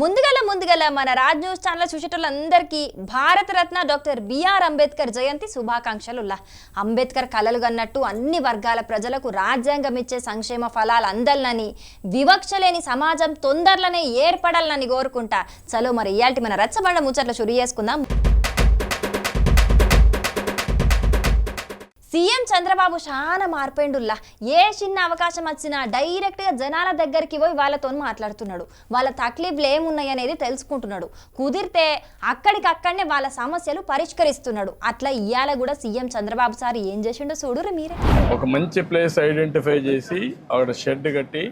ముందుగల ముందుగల మన Raj news channel చూసేటోళ్ళందరికీ Bharat Ratna doctor B R Ambedkar జయంతి శుభాకాంక్షలు అంబేద్కర్ కలలు కన్నట్టు అన్ని వర్గాల ప్రజలకు రాజ్యాంగం ఇచ్చే సంక్షేమ ఫలాలు అందాలని వివక్ష లేని సమాజం తొందరలోనే ఏర్పడాలని కోరుకుంటా. చలో మరి ఇయాల్టి మన రచ్చబండ ముచ్చట్లు షురు చేసుకుందాం. సీఎం చంద్రబాబు చాలా మార్పేండుల్లా? ఏ చిన్న అవకాశం వచ్చినా డైరెక్ట్గా జనాల దగ్గరికి పోయి వాళ్ళతో మాట్లాడుతున్నాడు. వాళ్ళ తక్లీఫ్లు ఏమున్నాయి అనేది తెలుసుకుంటున్నాడు. కుదిరితే అక్కడికక్కడనే వాళ్ళ సమస్యలు పరిష్కరిస్తున్నాడు. అట్లా ఇయ్యాల కూడా సీఎం చంద్రబాబు సార్ ఏం చేసిండో చూడురు మీరే. ఒక మంచి ప్లేస్ ఐడెంటిఫై చేసి అక్కడ షెడ్ కట్టి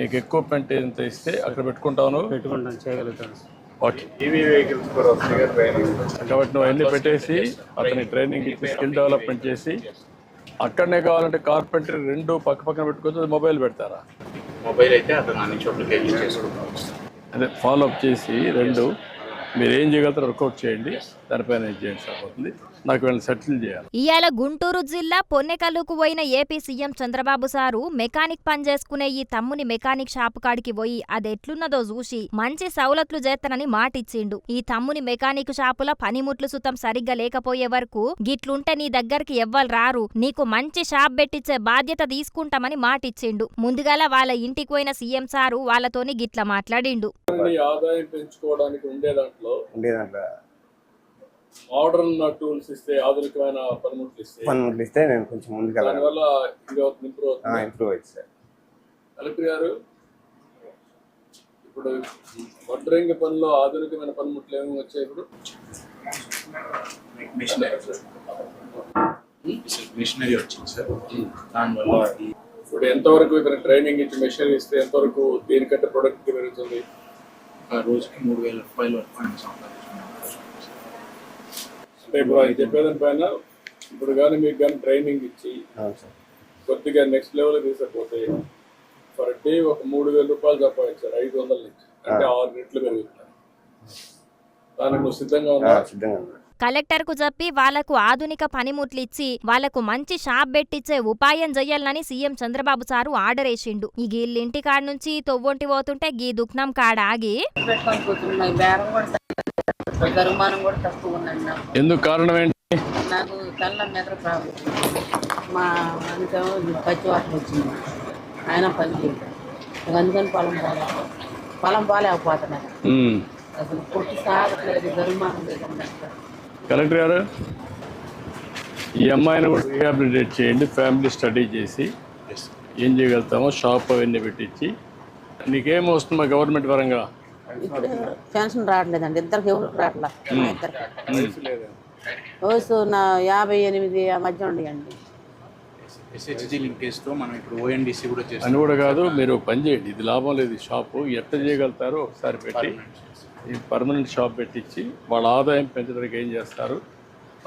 నీకు ఎక్విప్మెంట్ ఎంత ఇస్తే అక్కడ పెట్టుకుంటాను పెట్టుకుంటాం చేయగలుగుతాం ఓకే కాబట్టి నువ్వు అన్ని పెట్టేసి అతని ట్రైనింగ్ ఇచ్చి స్కిల్ డెవలప్మెంట్ చేసి అక్కడనే కావాలంటే కార్పెంటరీ రెండు పక్క పక్కన పెట్టుకోవచ్చు మొబైల్ పెడతారా? మొబైల్ అయితే అతను అన్ని చోట్లకి వెళ్ళి చేసుకుంటాం అదే ఫాలో అప్ చేసి రెండు మీరు ఏం చేయగలుగుతారో వర్కౌట్ చేయండి. దానిపైన చేయండి సరిపోతుంది నాకు వీళ్ళని సెటిల్ చేయాలి. ఇయాల గుంటూరు జిల్లా పొన్నెకల్లుకు పోయిన AP CM Chandrababu sir mechanic పని చేసుకునే ఈ తమ్ముని మెకానిక్ షాప్ కాడికి పోయి అది ఎట్లున్నదో చూసి మంచి సౌలతులు చేస్తానని మాటిచ్చిండు. ఈ తమ్ముని మెకానిక్ షాపుల పనిముట్లు సుతం సరిగ్గా లేకపోయే వరకు గిట్లుంటే నీ దగ్గరికి ఎవ్వరు రారు. నీకు మంచి షాప్ పెట్టించే బాధ్యత తీసుకుంటామని మాటిచ్చిండు. ముందుగాల వాళ్ళ ఇంటికి పోయిన సీఎం సారు వాళ్ళతోని గిట్ల మాట్లాడిండు. ఆదాయం పెంచుకోవడానికి ఉండే దాంట్లో ఉండేదాంట్లో మోడర్న్ టూల్స్ ఇస్తే ఆధునికమైన పనిముట్లు ఇస్తే పనులు ఇస్తే నేను కొంచెం ముందుకెళ్ళాను దానివల్ల ఇంప్రూవ్ అవుతుంది. ఇంప్రూవ్ అయింది సార్ కలెక్టర్ గారు ఇప్పుడు వడ్రంగి పనిలో ఆధునికమైన పనిముట్లు ఏమి వచ్చాయి ఇప్పుడు? మిషనరీ. మిషనరీ వచ్చింది సార్ దానివల్ల ఇప్పుడు ఎంతవరకు ఇక్కడ ట్రైనింగ్ ఇచ్చి మెషిన్ ఇస్తే ఎంతవరకు దీనికంటే ప్రొడక్ట్ పెరుగుతుంది? రోజుకి మూడు వేల రూపాయల వరకు అంటే ఇప్పుడు ఆయన చెప్పేదాని పైన ఇప్పుడు కానీ మీకు కానీ ట్రైనింగ్ ఇచ్చి అవును సార్. కొద్దిగా నెక్స్ట్ లెవెల్ తీసుకపోతే పర్ డే ఒక మూడు వేల రూపాయలు సంపాదించారు ఐదు వందల నుంచి. అంటే ఆరు రెట్లు పెరుగుతున్నాయి. దానికి నువ్వు సిద్ధంగా ఆ, ఉన్నా కలెక్టర్కు చెప్పి వాళ్ళకు ఆధునిక పనిముట్లు ఇచ్చి వాళ్ళకు మంచి షాప్ పెట్టించే ఉపాయం చెయ్యాలని సీఎం చంద్రబాబు సారు ఆర్డర్ వేసిండు. ఈ గీళ్ళింటి కాడ నుంచి తొవ్వొంటి పోతుంటే గీ దుఃఖం కాడ ఆగి గరుమానం కూడా తక్కువ ఉందండి నాకు. ఎందుకు కారణం ఏంటి? నాకు కళ్ళ నిద్ర ప్రాబ్లం మా అందుకేమో వచ్చింది. ఆయన పని అందుకని పొలం పోలే పొలం పోలేకపోతున్నాను ఉమ్. అసలు పుట్టి సాగట్లేదు. గరుమానం లేదండి. కలెక్టర్ గారు ఈ అమ్మాయిని కూడా రీహాబిలిటేట్ చేయండి. ఫ్యామిలీ స్టడీ చేసి ఏం చేయగలుగుతామో షాప్ అవన్నీ పెట్టించి. నీకేం వస్తుందా గవర్నమెంట్ పరంగా? ఇప్పుడు పెన్షన్ రావట్లేదండి. ఇద్దరికి ఎవరికి రావట్లా మా ఇద్దరికి వయసు నా యాభై ఎనిమిది ఆ మధ్య ఉండేయండి. ఎస్హెచ్జి లింకేజ్తో మనం ఇప్పుడు ఓఎన్డీసీ కూడా చేస్తాం అని కూడా కాదు మీరు పని చేయండి. ఇది లాభం లేదు. షాపు ఎట్లా చేయగలుగుతారో ఒకసారి పెట్టి ఈ పర్మనెంట్ షాప్ పెట్టించి వాళ్ళ ఆదాయం పెంచడానికి ఏం చేస్తారు?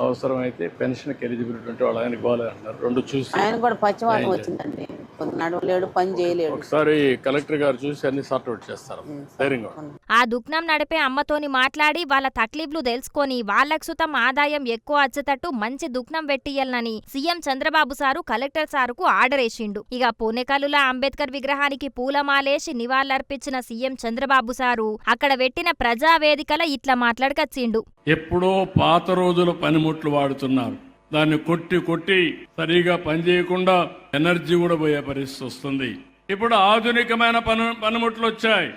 అవసరమైతే పెన్షన్కి ఎలిజిబిలిటీ ఉంటే వాళ్ళ ఆయనకి బాగాలేదు అంటున్నారు రెండు చూసి ఆయన కూడా పచ్చి వాటర్ వచ్చిందండి. కొంత నడవలేడు పని చేయలేడు. ఒకసారి కలెక్టర్ గారు చూసి అన్ని సార్ట్ అవుట్ చేస్తారు. ధైర్యంగా ఉండండి. ఆ దుఃఖం నడిపే అమ్మతోని మాట్లాడి వాళ్ళ తక్లీఫ్లు తెలుసుకొని వాళ్ళకు సుతం ఆదాయం ఎక్కువ వచ్చేటట్టు మంచి దుఃఖం పెట్టియ్యాలని సీఎం చంద్రబాబు సారు కలెక్టర్ సారుకు ఆర్డర్ వేసిండు. ఇక పూనెకల్లుల అంబేద్కర్ విగ్రహానికి పూలమాలేసి నివాళులర్పించిన సీఎం చంద్రబాబు సారు అక్కడ పెట్టిన ప్రజా వేదికల ఇట్లా మాట్లాడకచ్చిండు. ఎప్పుడో పాత రోజుల పనిముట్లు వాడుతున్నారు. దాన్ని కొట్టి కొట్టి సరిగా పనిచేయకుండా ఎనర్జీ కూడా పోయే పరిస్థితి వస్తుంది. ఇప్పుడు ఆధునికమైన పని పనిముట్లు వచ్చాయి.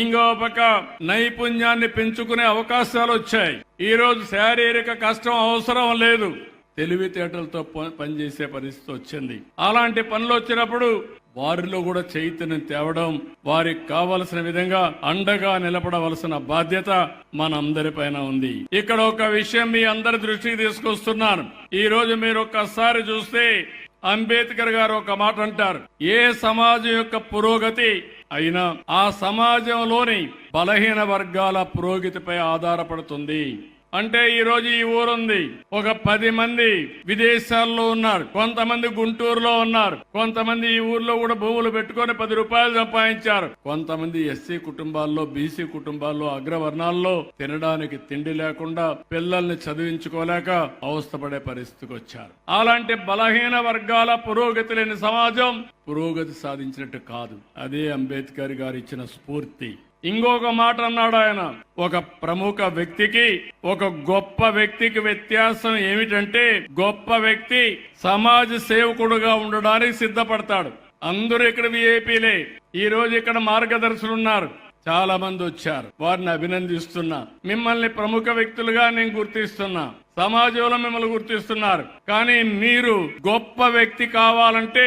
ఇంకో పక్క నైపుణ్యాన్ని పెంచుకునే అవకాశాలు వచ్చాయి. ఈ రోజు శారీరక కష్టం అవసరం లేదు. తెలివితేటలతో ప- పనిచేసే పరిస్థితి వచ్చింది. అలాంటి పనులు వచ్చినప్పుడు వారిలో కూడా చైతన్యం తేవడం వారికి కావలసిన విధంగా అండగా నిలబడవలసిన బాధ్యత మనందరిపైన ఉంది. ఇక్కడ ఒక విషయం మీ అందరి దృష్టికి తీసుకొస్తున్నాను. ఈ రోజు మీరు ఒక్కసారి చూస్తే అంబేద్కర్ గారు ఒక మాట అంటారు. ఏ సమాజం యొక్క పురోగతి అయినా ఆ సమాజంలోని బలహీన వర్గాల పురోగతిపై ఆధారపడుతుంది. అంటే ఈ రోజు ఈ ఊరుంది. ఒక పది మంది విదేశాల్లో ఉన్నారు. కొంతమంది గుంటూరులో ఉన్నారు. కొంతమంది ఈ ఊర్లో కూడా భూములు పెట్టుకొని పది రూపాయలు సంపాదించారు. కొంతమంది ఎస్సీ కుటుంబాల్లో బీసీ కుటుంబాల్లో అగ్రవర్ణాల్లో తినడానికి తిండి లేకుండా పిల్లల్ని చదివించుకోలేక అవస్థపడే పరిస్థితికి వచ్చారు. అలాంటి బలహీన వర్గాల పురోగతి లేని సమాజం పురోగతి సాధించినట్టు కాదు. అదే అంబేద్కర్ గారు ఇచ్చిన స్ఫూర్తి. ఇంకొక మాట అన్నాడు ఆయన. ఒక ప్రముఖ వ్యక్తికి ఒక గొప్ప వ్యక్తికి వ్యత్యాసం ఏమిటంటే గొప్ప వ్యక్తి సమాజ సేవకుడుగా ఉండడానికి సిద్ధపడతాడు. అందరూ ఇక్కడ విఐపీలే ఈ రోజు ఇక్కడ మార్గదర్శులు ఉన్నారు. చాలా మంది వచ్చారు. వారిని అభినందిస్తున్నా. మిమ్మల్ని ప్రముఖ వ్యక్తులుగా నేను గుర్తిస్తున్నా. సమాజంలో మిమ్మల్ని గుర్తిస్తున్నారు. కానీ మీరు గొప్ప వ్యక్తి కావాలంటే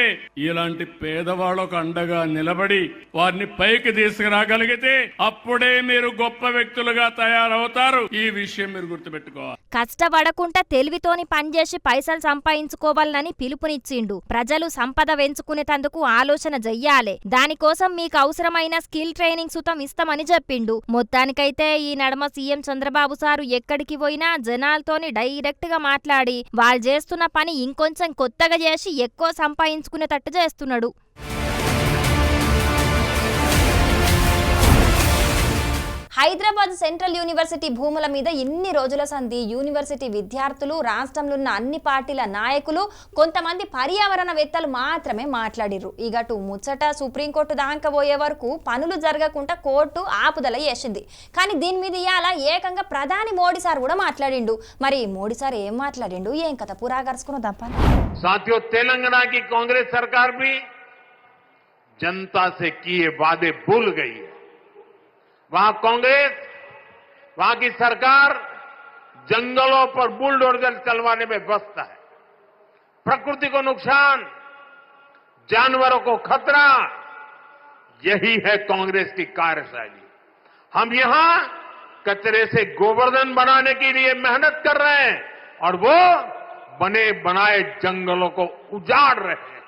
ఇలాంటి పేదవాళ్ళకు అండగా నిలబడి వారిని పైకి తీసుకురాగలిగితే అప్పుడే మీరు గొప్ప వ్యక్తులుగా తయారవుతారు. ఈ విషయం మీరు గుర్తుపెట్టుకోవాలి. కష్టపడకుండా తెలివితోని పనిచేసి పైసలు సంపాదించుకోవాలని పిలుపునిచ్చిండు. ప్రజలు సంపద వెంచుకునేటందుకు ఆలోచన చెయ్యాలే దానికోసం మీకు అవసరమైన స్కిల్ ట్రైనింగ్ సుతం ఇస్తామని చెప్పిండు మొత్తానికైతే ఈ నడమ సీఎం చంద్రబాబు సారు ఎక్కడికి పోయినా జనాలతోని డైరెక్ట్గా మాట్లాడి వాళ్ళు చేస్తున్న పని ఇంకొంచెం కొత్తగా చేసి ఎక్కువ సంపాదించుకునేటట్టు చేస్తున్నాడు. హైదరాబాద్ సెంట్రల్ యూనివర్సిటీ భూముల మీద ఇన్ని రోజుల సంధి యూనివర్సిటీ విద్యార్థులు రాష్ట్రంలో ఉన్న అన్ని పార్టీల నాయకులు కొంతమంది పర్యావరణవేత్తలు మాత్రమే మాట్లాడిర్రు ఇగటు ముచ్చట సుప్రీంకోర్టు దాకా పోయే వరకు పనులు జరగకుండా కోర్టు ఆపుదల చేసింది కానీ దీని మీద ఇవాళ ఏకంగా ప్రధాని మోడీ సార్ కూడా మాట్లాడిండు మరి మోడీ సార్ ఏం మాట్లాడిండు ఏం కథ పురాగరుచుకున్న తప్ప साथियों तेलंगाना की कांग्रेस सरकार भी जनता से किए वादे भूल गई है वहाँ कांग्रेस, वहाँ की सरकार जंगलों पर बुलडोजर चलवाने में व्यस्त है। प्रकृति को नुकसान, जानवरों को खतरा, यही है कांग्रेस की कार्यशैली। हम यहाँ कचरे से गोवर्धन बनाने के लिए मेहनत कर रहे हैं और वो बने बनाए जंगलों को उजाड़ रहे हैं।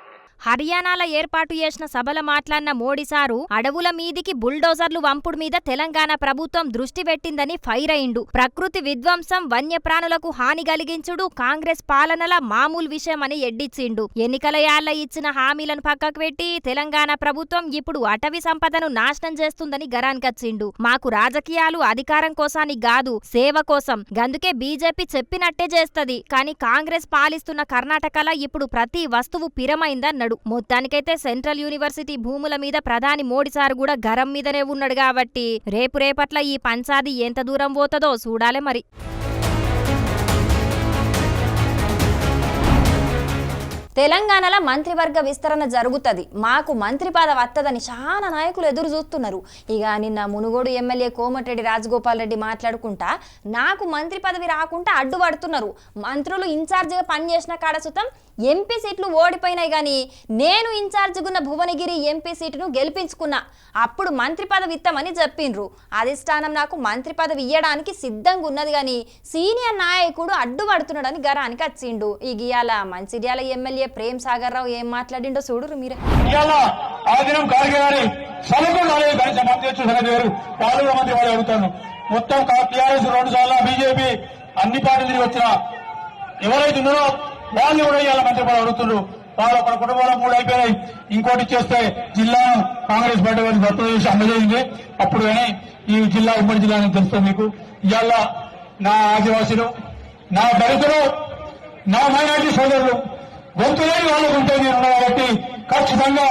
హర్యానాలో ఏర్పాటు చేసిన సభలో మాట్లాడిన మోడీ సారు అడవుల మీదికి బుల్డోజర్లు వంపుడు మీద తెలంగాణ ప్రభుత్వం దృష్టి పెట్టిందని ఫైర్ అయిండు. ప్రకృతి విధ్వంసం వన్యప్రాణులకు హాని కలిగించుడు కాంగ్రెస్ పాలనల మామూలు విషయమని ఎడ్డిచ్చిండు. ఎన్నికల యాళ్ళ ఇచ్చిన హామీలను పక్కకు పెట్టి తెలంగాణ ప్రభుత్వం ఇప్పుడు అటవీ సంపదను నాశనం చేస్తుందని గరానికచ్చిండు మాకు రాజకీయాలు అధికారం కోసానికి కాదు సేవ కోసం. గందుకే బీజేపీ చెప్పినట్టే చేస్తది కానీ కాంగ్రెస్ పాలిస్తున్న కర్ణాటకలో ఇప్పుడు ప్రతి వస్తువు పిరమైందన్నాడు మొత్తానికైతే సెంట్రల్ యూనివర్సిటీ భూముల మీద ప్రధాని మోడీ సార్ కూడా గరం మీదనే ఉన్నాడు కాబట్టి రేపు రేపట్ల ఈ పంచాది ఎంత దూరం పోతుందో చూడాలి మరి. తెలంగాణలో మంత్రివర్గ విస్తరణ జరుగుతుంది. మాకు మంత్రి పదవి వత్తదని చాలా నాయకులు ఎదురు చూస్తున్నారు. ఇక నిన్న మునుగోడు ఎమ్మెల్యే కోమటిరెడ్డి రాజగోపాల్ రెడ్డి మాట్లాడుకుంటా నాకు మంత్రి పదవి రాకుండా అడ్డుపడుతున్నారు మంత్రులు ఇన్ఛార్జిగా పనిచేసిన కాడ సుతం ఎంపీ సీట్లు ఓడిపోయినాయి కానీ నేను ఇన్ఛార్జిగున్న భువనగిరి ఎంపీ సీటును గెలిపించుకున్నా. అప్పుడు మంత్రి పదవి ఇస్తామని చెప్పిండ్రు. అధిష్టానం నాకు మంత్రి పదవి ఇయ్యడానికి సిద్ధంగా ఉన్నది కానీ సీనియర్ నాయకుడు అడ్డుపడుతున్నాడని గరానికి వచ్చిండు ఈ గియాల మంచిర్యాల ఎమ్మెల్యే ప్రేమ్ సాగర్ రావు ఏం మాట్లాడిండో చూడరు మీరే. మంత్రి వాళ్ళు అడుగుతాను. మొత్తం టీఆర్ఎస్ రెండు సార్లు బీజేపీ అన్ని పార్టీలు తిరిగి వచ్చిన ఎవరైతే ఉన్నారో వాళ్ళు కూడా ఇవాళ మంత్రి పదవి అడుగుతున్నారు వాళ్ళు ఒక కుటుంబంలో మూడు అయిపోయినాయి. ఇంకోటి ఇచ్చేస్తే జిల్లాను కాంగ్రెస్ పార్టీ వారికి భర్త చేసి అందజేసింది. అప్పుడు కానీ ఈ జిల్లా ఉమ్మడి జిల్లా అని తెలుస్తుంది మీకు. ఇవాళ నా ఆదివాసులు నా దళితులు నా మైనార్టీ సోదరులు గొంతు లేని వాళ్ళకు నేను ఉన్నా కాబట్టి ఖచ్చితంగా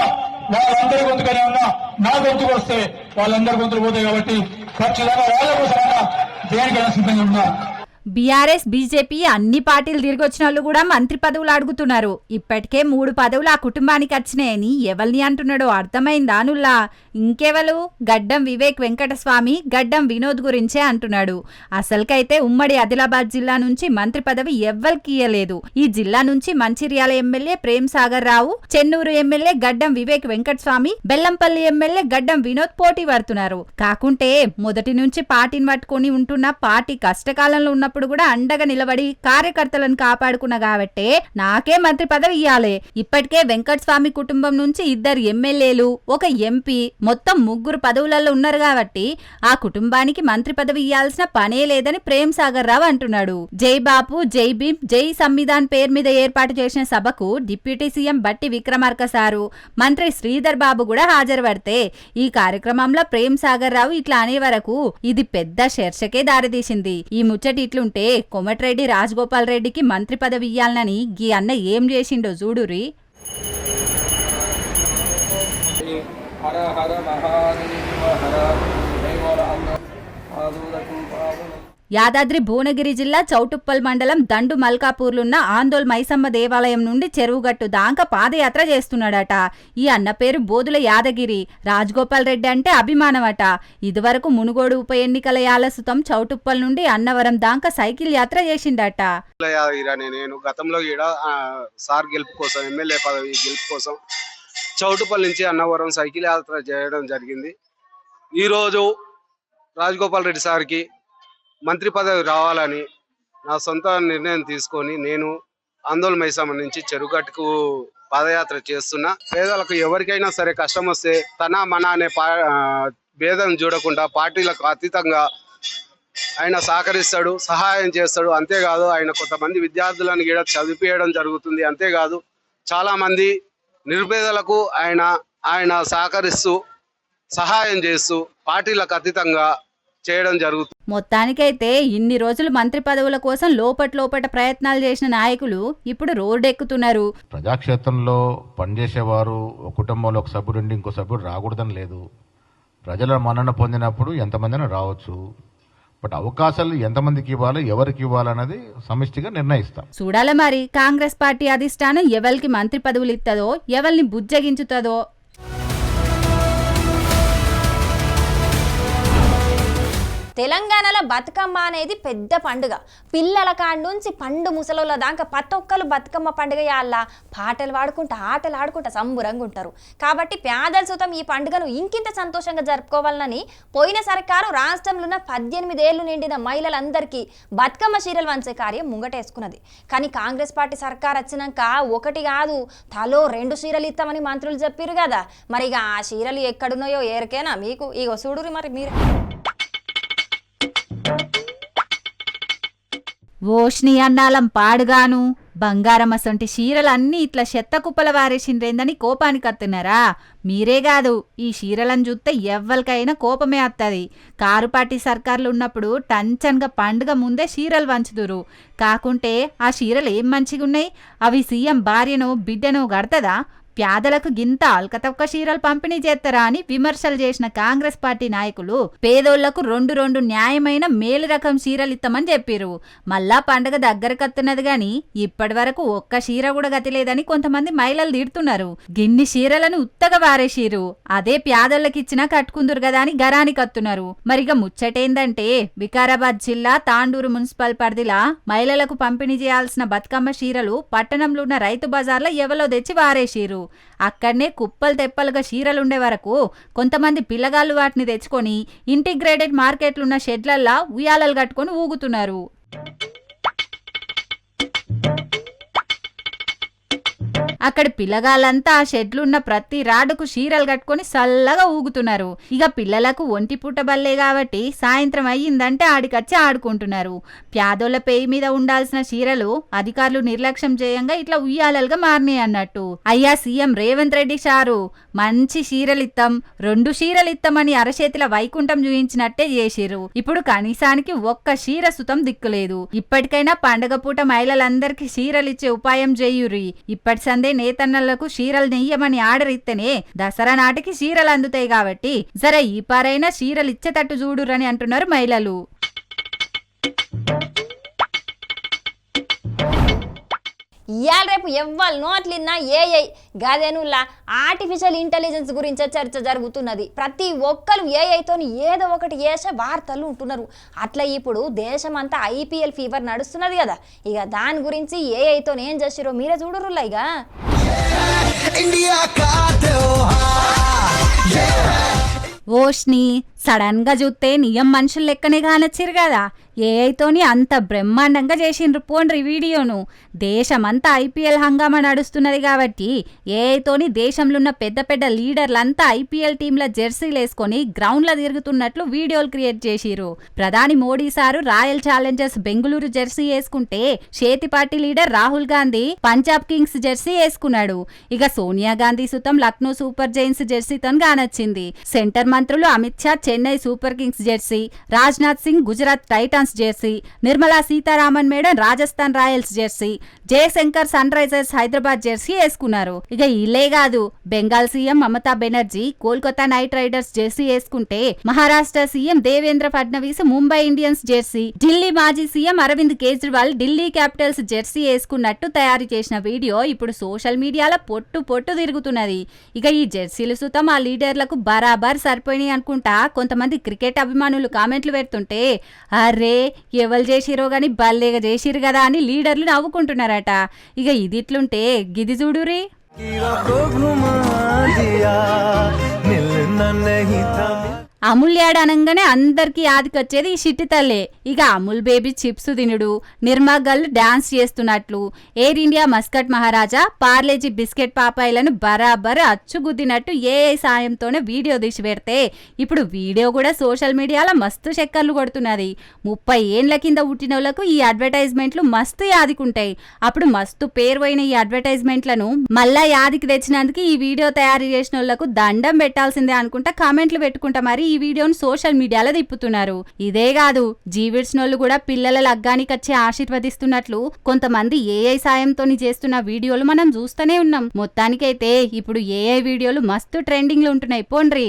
వాళ్ళందరి గొంతుకనే ఉన్నా నా గొంతుకు వస్తే వాళ్ళందరి గొంతులు పోతాయి కాబట్టి ఖచ్చితంగా వాళ్ళ కోసమైనా దేనికైనా సిద్ధంగా ఉన్నా బీఆర్ఎస్ బీజేపీ అన్ని పార్టీలు తిరిగి వచ్చిన వాళ్ళు కూడా మంత్రి పదవులు అడుగుతున్నారు. ఇప్పటికే మూడు పదవులు ఆ కుటుంబానికి వచ్చినాయని ఎవరిని అంటున్నాడో అర్థమైందా నుల్లా ఇంకెవలు? గడ్డం వివేక్ వెంకటస్వామి గడ్డం వినోద్ గురించే అంటున్నాడు. అసలుకైతే ఉమ్మడి ఆదిలాబాద్ జిల్లా నుంచి మంత్రి పదవి ఎవ్వరికి ఇయ్యలేదు. ఈ జిల్లా నుంచి Mancherial MLA Prem Sagar Rao Chennur MLA Gaddam Vivek Venkataswamy Bellampalli MLA గడ్డం వినోద్ పోటీ పడుతున్నారు. కాకుంటే మొదటి నుంచి పార్టీని పట్టుకొని ఉంటున్న పార్టీ కష్టకాలంలో ఉన్నప్పుడు కూడా అండగా నిలబడి కార్యకర్తలను కాపాడుకున్న కాబట్టే నాకే మంత్రి పదవి ఇయ్యాలే. ఇప్పటికే వెంకట స్వామి కుటుంబం నుంచి ఇద్దరు ఎమ్మెల్యేలు ఒక ఎంపీ మొత్తం ముగ్గురు పదవులలో ఉన్నారు కాబట్టి ఆ కుటుంబానికి మంత్రి పదవి ఇయ్యాల్సిన పనే లేదని ప్రేమ్ సాగర్ రావు అంటున్నాడు. జై బాపు జై భీమ్ జై సంవిధాన్ పేరు మీద ఏర్పాటు చేసిన సభకు డిప్యూటీ సీఎం బట్టి విక్రమార్క సారు మంత్రి శ్రీధర్ బాబు కూడా హాజరుపడితే ఈ కార్యక్రమంలో ప్రేమ్ సాగర్ రావు ఇట్లా అనే వరకు ఇది పెద్ద శీర్షకే దారితీసింది. ఈ ముచ్చటి ఇట్లుంటే కొమటిరెడ్డి రాజగోపాల్ రెడ్డికి మంత్రి పదవి ఇయ్యాలనని గీ అన్న ఏం చేసిండో చూడురి హర హర మహాదేవ హర యాదాద్రి భువనగిరి జిల్లా చౌటుప్పల్ మండలం దండు మల్కాపూర్లున్న ఆందోల్ మైసమ్మ దేవాలయం నుండి చెరువుగట్టు దాకా పాదయాత్ర చేస్తున్నాడట. ఈ అన్న పేరు బోధుల యాదగిరి రాజగోపాల్ రెడ్డి అంటే అభిమానమట. ఇదివరకు మునుగోడు ఉప ఎన్నికల యాలసుతం చౌటుప్పల్ నుండి అన్నవరం దాకా సైకిల్ యాత్ర చేసిండట. నేను గతంలో ఈడ సార్ గెలుపు కోసం ఎమ్మెల్యే పదవి గెలుపు కోసం చౌటుపల్లి నుంచి అన్నవరం సైకిల్ యాత్ర చేయడం జరిగింది. ఈరోజు రాజగోపాల్ రెడ్డి సార్కి మంత్రి పదవి రావాలని నా సొంత నిర్ణయం తీసుకొని నేను ఆందోళన మైసమ్మ నుంచి చెరుగట్టుకు పాదయాత్ర చేస్తున్నా. పేదలకు ఎవరికైనా సరే కష్టం వస్తే తన మన అనే పా భేదం చూడకుండా పార్టీలకు అతీతంగా ఆయన సహకరిస్తాడు సహాయం చేస్తాడు. అంతేకాదు ఆయన కొంతమంది విద్యార్థులను కూడా చదివించడం జరుగుతుంది. అంతేకాదు చాలామంది నిరుపేదలకు ఆయన ఆయన సహకరిస్తూ సహాయం చేస్తూ పార్టీలకు అతీతంగా చేయడం జరుగుతుంది మొత్తానికైతే ఇన్ని రోజులు మంత్రి పదవుల కోసం లోపట్ లోపట ప్రయత్నాలు చేసిన నాయకులు ఇప్పుడు రోడ్డెక్కుతున్నారు. ప్రజాక్షేత్రంలో పనిచేసేవారు ఒక కుటుంబంలో ఒక సభ్యుడు ఉండి ఇంకో సభ్యుడు రాకూడదని లేదు. ప్రజల మన్నన పొందినప్పుడు ఎంతమందినా రావచ్చు. బట్ అవకాశాలు ఎంతమందికి ఇవ్వాలో ఎవరికి ఇవ్వాలన్నది సమిష్టిగా నిర్ణయిస్తాం. చూడాల మరి కాంగ్రెస్ పార్టీ అధిష్టానం ఎవరికి మంత్రి పదవులు ఇస్తుందో ఎవరిని బుజ్జగించుతుందో. తెలంగాణలో బతుకమ్మ అనేది పెద్ద పండుగ. పిల్లల కాడ నుంచి పండు ముసలోళ్ళ దాకా ప్రతి ఒక్కరు బతుకమ్మ పండుగ యాళ్ళ పాటలు పాడుకుంటా ఆటలు ఆడుకుంటా సంబురంగా ఉంటారు. కాబట్టి పేదల సుతం ఈ పండుగను ఇంకింత సంతోషంగా జరుపుకోవాలని పోయిన సర్కారు రాష్ట్రంలో ఉన్న పద్దెనిమిదేళ్ళు నిండిన మహిళలందరికీ బతుకమ్మ చీరలు వంచే కార్యం ముంగటేసుకున్నది. కానీ కాంగ్రెస్ పార్టీ సర్కార్ వచ్చినాక ఒకటి కాదు తలో రెండు చీరలు ఇస్తామని మంత్రులు చెప్పారు కదా. మరి ఇక ఆ చీరలు ఎక్కడున్నాయో ఏరికేనా మీకు? ఇగో చూడురి మరి మీరు. ఓష్ని అన్నాలం పాడుగాను. బంగారం అసొంటి చీరలన్నీ ఇట్లా చెత్త కుప్పల వారేసిండ్రేందని కోపానికి అత్తున్నారా? మీరే కాదు ఈ చీరలను చూస్తే ఎవ్వరికైనా కోపమే వస్తుంది కారుపాటి సర్కార్లు ఉన్నప్పుడు టంచన్గా పండుగ ముందే చీరలు వంచుదురు. కాకుంటే ఆ చీరలు ఏం మంచిగున్నాయి? అవి సీఎం భార్యను బిడ్డను గడతదా? పేదలకు గింత అల్కతొక్క చీరలు పంపిణీ చేస్తారా అని విమర్శలు చేసిన కాంగ్రెస్ పార్టీ నాయకులు పేదోళ్ళకు రెండు రెండు న్యాయమైన మేలు రకం చీరలు ఇస్తామని చెప్పారు మళ్ళా పండగ దగ్గరకత్తున్నది గాని ఇప్పటి వరకు ఒక్క చీర కూడా గతిలేదని కొంతమంది మహిళలు తిడుతున్నారు. గిన్ని చీరలను ఉత్తగా వారేసిరు అదే పేదోళ్ళకి కట్టుకుందురు కట్టుకుందరు కదా అని గరానికి కత్తున్నారు మరిగా ముచ్చటేందంటే వికారాబాద్ జిల్లా తాండూరు మున్సిపల్ పరిధిలా మహిళలకు పంపిణీ చేయాల్సిన బతుకమ్మ చీరలు పట్టణంలో ఉన్న రైతు బజార్లో ఎవలో తెచ్చి వారేసిరు అక్కడనే కుప్పలు తెప్పలుగా చీరలుండే వరకు కొంతమంది పిల్లగాళ్ళు వాటిని తెచ్చుకొని ఇంటిగ్రేటెడ్ మార్కెట్లున్న షెడ్లల్లా ఉయ్యాలలు కట్టుకొని ఊగుతున్నారు. అక్కడ పిల్లగాళ్ళంతా ఆ షెడ్లున్న ప్రతి రాడుకు చీరలు కట్టుకొని చల్లగా ఊగుతున్నారు. ఇక పిల్లలకు ఒంటి పుట్ట బల్లే కాబట్టి సాయంత్రం అయ్యిందంటే ఆడికచ్చి ఆడుకుంటున్నారు. ప్యాదోళ్ళ పేయి మీద ఉండాల్సిన చీరలు అధికారులు నిర్లక్ష్యం చేయంగా ఇట్లా ఉయ్యాలలుగా మారినాయి అన్నట్టు. అయ్యా సీఎం రేవంత్ రెడ్డి సారు మంచి చీరలిత్తం రెండు చీరలిత్తమని అరచేతిల వైకుంఠం చూయించినట్టే చేసిర్రు. ఇప్పుడు కనీసానికి ఒక్క చీర సుతం దిక్కులేదు. ఇప్పటికైనా పండగ పూట మహిళలందరికీ చీరలిచ్చే ఉపాయం చేయురి ఇప్పటి సందే నేతన్నలకు చీరలు నెయ్యమని ఆర్డర్ ఇస్తేనే దసరా నాటికి చీరలు అందుతాయి కాబట్టి జర ఈ పారైనా చీరలు ఇచ్చేటట్టు చూడురని అంటున్నారు మహిళలు. ఇవాళ రేపు ఎవ్వరు నోట్లిన్నా ఏఐ గదేనుల్లా ఆర్టిఫిషియల్ ఇంటెలిజెన్స్ గురించే చర్చ జరుగుతున్నది. ప్రతి ఒక్కరు ఏఐతోని ఏదో ఒకటి చేసే వార్తలు ఉంటున్నారు. అట్లా ఇప్పుడు దేశమంతా ఐపీఎల్ ఫీవర్ నడుస్తున్నది కదా. ఇక దాని గురించి ఏఐతో ఏం చేసిరో మీరే చూడరుల్లా ఇక. ఓష్ని సడన్గా చూస్తే నియం మనుషులు లెక్కనే కానొచ్చిరు కదా ఏఐతోని అంత బ్రహ్మాండంగా చేసిండ్రు పోండ్రి వీడియోను. దేశమంతా ఐపీఎల్ హంగామా నడుస్తున్నది కాబట్టి ఏఐతోని దేశంలో ఉన్న పెద్ద పెద్ద లీడర్లంతా ఐపీఎల్ టీంల జెర్సీలు వేసుకొని గ్రౌండ్లో తిరుగుతున్నట్లు వీడియోలు క్రియేట్ చేసిరు ప్రధాని Modi sir royal challengers Bengaluru jersey వేసుకుంటే చేతి party leader Rahul Gandhi Punjab kings jersey వేసుకున్నాడు ఇక సోనియా గాంధీ సుతం లక్నో సూపర్ జైన్స్ జెర్సీతో కానొచ్చింది సెంటర్ మంత్రులు Amit Shah Chennai super kings jersey Rajnath Singh Gujarat titans jersey Nirmala Sitharaman madam Rajasthan royals jersey Jaishankar sunrisers Hyderabad jersey వేసుకున్నారు. ఇక ఇల్లే కాదు Bengal CM Mamata Banerjee Kolkata knight riders jersey వేసుకుంటే Maharashtra CM Devendra Fadnavis Mumbai Indians jersey Delhi మాజీ CM Arvind Kejriwal Delhi capitals jersey వేసుకున్నట్టు తయారు చేసిన video ఇప్పుడు సోషల్ మీడియాలో పొట్టు పొట్టు తిరుగుతున్నది. ఇక ఈ జెర్సీలు సుతం ఆ లీడర్లకు బరాబర్ సరిపోయినాయి అనుకుంటా కొంతమంది క్రికెట్ అభిమానులు కామెంట్లు పెడుతుంటే అరే ఎవరు చేసిరో కానీ బల్లేగా చేసిరు కదా అని లీడర్లు నవ్వుకుంటున్నారట. ఇక ఇది ఇట్లుంటే గిది చూడురి అమూల్ యాడ్ అనగానే అందరికీ ఆదికొచ్చేది ఈ చిట్టి తల్లే. ఇక అమూల్ బేబీ చిప్స్ తినుడు నిర్మగల్ డాన్స్ చేస్తున్నట్లు Air India mascot Maharaja Parle G biscuit పాపాయిలను బరాబర్ అచ్చుగుద్దినట్టు ఏఐ సాయంతోనే వీడియో తీసి పెడితే ఇప్పుడు వీడియో కూడా సోషల్ మీడియాలో మస్తు చక్కర్లు కొడుతున్నది. ముప్పై ఏండ్ల కింద పుట్టినోళ్ళకు ఈ అడ్వర్టైజ్మెంట్లు మస్తు యాదికుంటాయి. అప్పుడు మస్తు పేరు పోయిన ఈ అడ్వర్టైజ్మెంట్లను మళ్ళా యాదికి తెచ్చినందుకు ఈ వీడియో తయారు చేసిన వాళ్ళకు దండం పెట్టాల్సిందే అనుకుంటా కామెంట్లు పెట్టుకుంటా మరి. ఈ వీడియోను సోషల్ మీడియాలో తిప్పుతున్నారు. ఇదే కాదు జీవిడ్స్నోళ్ళు కూడా పిల్లల లగ్గానికి వచ్చి ఆశీర్వదిస్తున్నట్లు కొంతమంది ఏఐ సాయంతో చేస్తున్న వీడియోలు మనం చూస్తూనే ఉన్నాం. మొత్తానికైతే ఇప్పుడు ఏఐ వీడియోలు మస్తు ట్రెండింగ్లో ఉంటున్నాయి. పోండ్రి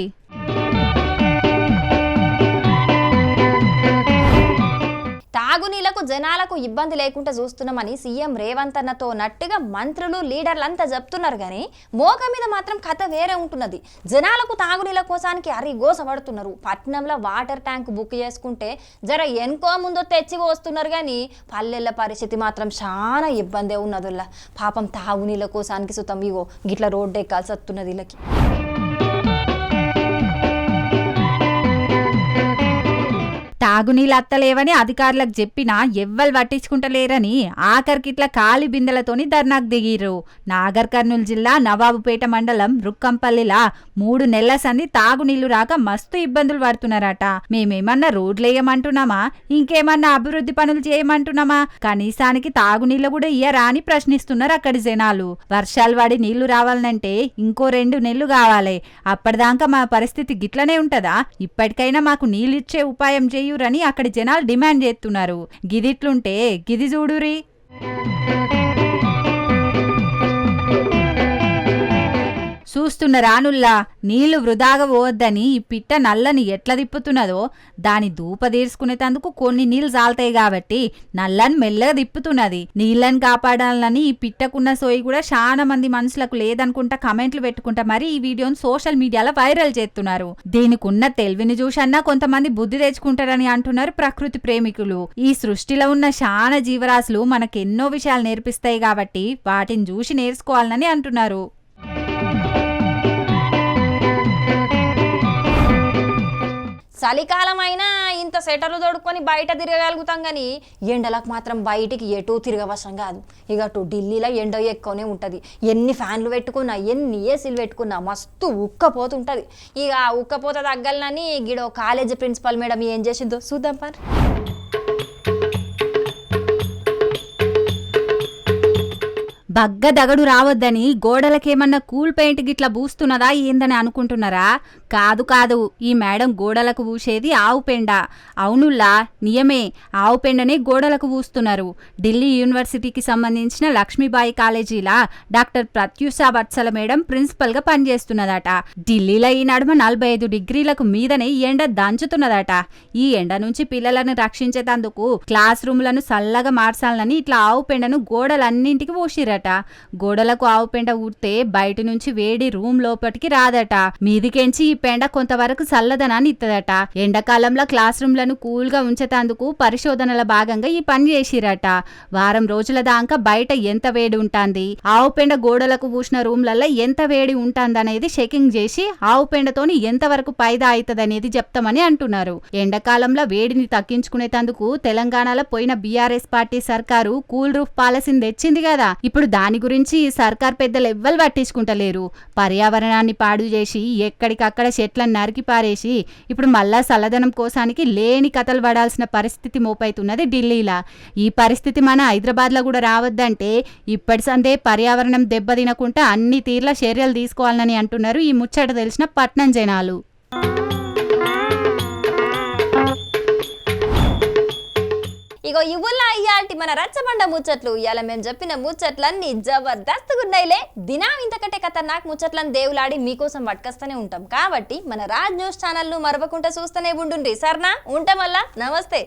తాగునీళ్ళకు జనాలకు ఇబ్బంది లేకుండా చూస్తున్నామని సీఎం రేవంత్ అన్నతో నట్టుగా మంత్రులు లీడర్లంతా చెప్తున్నారు కానీ మోక మీద మాత్రం కథ వేరే ఉంటున్నది. జనాలకు తాగునీళ్ళ కోసానికి అరి గోసపడుతున్నారు పట్నంలో వాటర్ ట్యాంక్ బుక్ చేసుకుంటే జర ఎన్కో ముందో తెచ్చి వస్తున్నారు కానీ పల్లెల పరిస్థితి మాత్రం చాలా ఇబ్బందే ఉన్నదిలా పాపం తాగునీళ్ళ కోసానికి సుతం ఇగో గిట్ల రోడ్డు ఎక్కాల్సి వస్తున్నది వీళ్ళకి. తాగునీళ్ళు అత్తలేవని అధికారులకు చెప్పినా ఎవ్వరు పట్టించుకుంటలేరని ఆఖరికి ఇట్లా కాలి బిందెలతోని ధర్నాకు దిగిర్రు. నాగర్ కర్నూలు జిల్లా నవాబుపేట మండలం రుక్కంపల్లిలా మూడు నెలల సంది తాగునీళ్ళు రాక మస్తు ఇబ్బందులు పడుతున్నారట. మేమేమన్నా రోడ్లు వేయమంటున్నామా? ఇంకేమన్నా అభివృద్ధి పనులు చేయమంటున్నామా? కనీసానికి తాగునీళ్ళు కూడా ఇయ్యరా అని ప్రశ్నిస్తున్నారు అక్కడి జనాలు. వర్షాలు పడి నీళ్ళు రావాలంటే ఇంకో రెండు నెలలు కావాలి. అప్పటిదాకా మా పరిస్థితి గిట్లనే ఉంటదా? ఇప్పటికైనా మాకు నీళ్ళిచ్చే ఉపాయం చేయి చేయురని అక్కడి జనాలు డిమాండ్ చేస్తున్నారు. గిదిట్లుంటే గిది చూడురి. చూస్తున్న రానుల్లా నీళ్ళు వృధాగా పోవద్దని ఈ పిట్ట నల్లని ఎట్లా తిప్పుతున్నదో దాని దూప తీర్చుకునేటందుకు కొన్ని నీళ్ళు జాలుతాయి కాబట్టి నల్లని మెల్లగా తిప్పుతున్నది. నీళ్ళని కాపాడాలని ఈ పిట్టకున్న సోయి కూడా చాలా మంది మనుషులకు లేదనుకుంటా కమెంట్లు పెట్టుకుంటా మరి ఈ వీడియోను సోషల్ మీడియాలో వైరల్ చేస్తున్నారు. దీనికి ఉన్న తెలివిని చూసన్నా కొంతమంది బుద్ధి తెచ్చుకుంటారని అంటున్నారు ప్రకృతి ప్రేమికులు. ఈ సృష్టిలో ఉన్న చాలా జీవరాశులు మనకెన్నో విషయాలు నేర్పిస్తాయి కాబట్టి వాటిని చూసి నేర్చుకోవాలని అంటున్నారు. చలికాలం అయినా ఇంత సెటర్లు తోడుకొని బయట తిరగగలుగుతాం కానీ ఎండలకు మాత్రం బయటికి ఎటు తిరగవశం కాదు. ఇక అటు ఢిల్లీలో ఎండ ఎక్కువనే ఉంటుంది. ఎన్ని ఫ్యాన్లు పెట్టుకున్నా ఎన్ని ఏసీలు పెట్టుకున్నా మస్తు ఉక్కపోతుంటుంది. ఇక ఉక్కపోత తగ్గలనని గిడో కాలేజీ ప్రిన్సిపల్ మేడం ఏం చేసిందో చూద్దాం పని బగ్గదగడు రావద్దని గోడలకేమన్నా కూల్ పెయింట్ గిట్లా పూస్తున్నదా ఏందని అనుకుంటున్నారా? కాదు కాదు ఈ మేడం గోడలకు పూసేది ఆవు పెండ. అవునుల్లా నియమే ఆవుపెండని గోడలకు పూస్తున్నారు ఢిల్లీ యూనివర్సిటీకి సంబంధించిన లక్ష్మీబాయి కాలేజీలా డాక్టర్ ప్రత్యూష వత్సల మేడం ప్రిన్సిపల్గా పనిచేస్తున్నదట. ఢిల్లీలో ఈ నడుమ నలభై ఐదు డిగ్రీలకు మీదనే ఈ ఎండ దంచుతున్నదట. ఈ ఎండ నుంచి పిల్లలను రక్షించేటందుకు క్లాస్ రూమ్లను చల్లగా మార్చాలని ఇట్లా ఆవు పెండను గోడలన్నింటికి పోసిరట గోడలకు ఆవు పెండ ఊడితే బయట నుంచి వేడి రూమ్ లోపటికి రాదట. మీదికెంచి ఈ పెండ కొంతవరకు చల్లదనాన్ని ఇత్తదట. ఎండాకాలంలో క్లాస్ రూమ్లను కూల్గా ఉంచేటందుకు పరిశోధనల భాగంగా ఈ పని చేసిరట. వారం రోజుల దాకా బయట ఎంత వేడి ఉంటుంది? ఆవు పెండ గోడలకు పూసిన రూమ్లలో ఎంత వేడి ఉంటుందనేది చెకింగ్ చేసి ఆవు పెండతోని ఎంతవరకు పైదా అవుతుందనేది చెప్తామని అంటున్నారు. ఎండాకాలంలో వేడిని తగ్గించుకునేటందుకు తెలంగాణలో పోయిన బీఆర్ఎస్ పార్టీ సర్కారు కూల్ రూఫ్ పాలసీని తెచ్చింది కదా ఇప్పుడు దాని గురించి సర్కార్ పెద్దలు ఎవ్వరు పట్టించుకుంటలేరు. పర్యావరణాన్ని పాడు చేసి ఎక్కడికక్కడ చెట్లను నరికి పారేసి ఇప్పుడు మళ్ళా చల్లదనం కోసానికి లేని కథలు పడాల్సిన పరిస్థితి మోపైతున్నది ఢిల్లీలా. ఈ పరిస్థితి మన హైదరాబాద్లో కూడా రావద్దంటే ఇప్పటి సందే పర్యావరణం దెబ్బతినకుండా అన్ని తీర్ల చర్యలు తీసుకోవాలని అంటున్నారు ఈ ముచ్చట తెలిసిన పట్నం జనాలు. ఇగో ఇవ్వలా ఇయాల్టి మన రచ్చబండ ముచ్చట్లు. ఇవాళ మేము చెప్పిన ముచ్చట్లన్నీ జబర్దస్త్గా ఉన్నాయిలే దినం ఇంతకంటే ఖతర్నాక్ ముచ్చట్లను దేవులాడి మీకోసం పట్టుకొస్తూనే ఉంటాం. కాబట్టి మన రాజ్ న్యూస్ ఛానల్ను మరవకుండా చూస్తూనే ఉండుండ్రి. సర్నా ఉంటాం వల్ల నమస్తే.